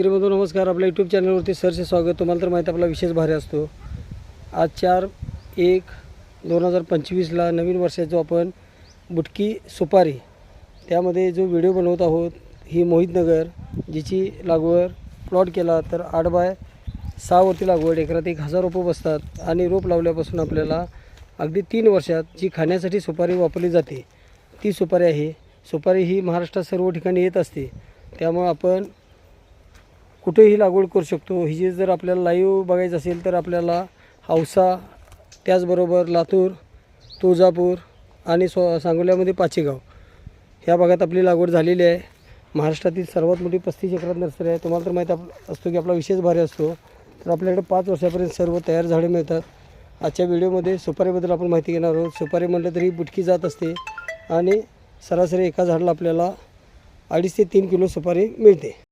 शेतकरी बंधू नमस्कार. आपल्या यूट्यूब चॅनलवरती सरचे स्वागत. तुम्हाला तर माहिती आपला विशेष भारी असतो. आज चार एक दोन हजार पंचवीसला नवीन वर्षाचो आपण बुटकी सुपारी. त्यामध्ये जो व्हिडिओ बनवत आहोत ही मोहितनगर जिची लागवड प्लॉट केला तर आठ बाय सहावरती लागवड एकरात एक हजार रोपं बसतात आणि रोप लावल्यापासून आपल्याला अगदी तीन वर्षात जी खाण्यासाठी सुपारी वापरली जाते ती सुपारी आहे. सुपारी ही महाराष्ट्रात सर्व ठिकाणी येत असते. त्यामुळं आपण कुठेही लागवड करू शकतो. ही जी जर आपल्याला लाईव्ह बघायचं असेल तर आपल्याला हौसा त्याचबरोबर लातूर तुळजापूर आणि सो सांगोल्यामध्ये पाचेगाव. ह्या भागात आपली लागवड झालेली आहे. महाराष्ट्रातील सर्वात मोठी पस्तीस एकरात नर्सरी आहे. तुम्हाला तर माहीत आप- असतो की आपला विशेष भारी असतो. तर आपल्याकडे पाच वर्षापर्यंत सर्व तयार झाडे मिळतात. आजच्या व्हिडिओमध्ये सुपारीबद्दल आपण माहिती घेणार आहोत. सुपारी म्हटलं तरी बुटकी जात असते आणि सरासरी एका झाडाला आपल्याला अडीच ते तीन किलो सुपारी मिळते.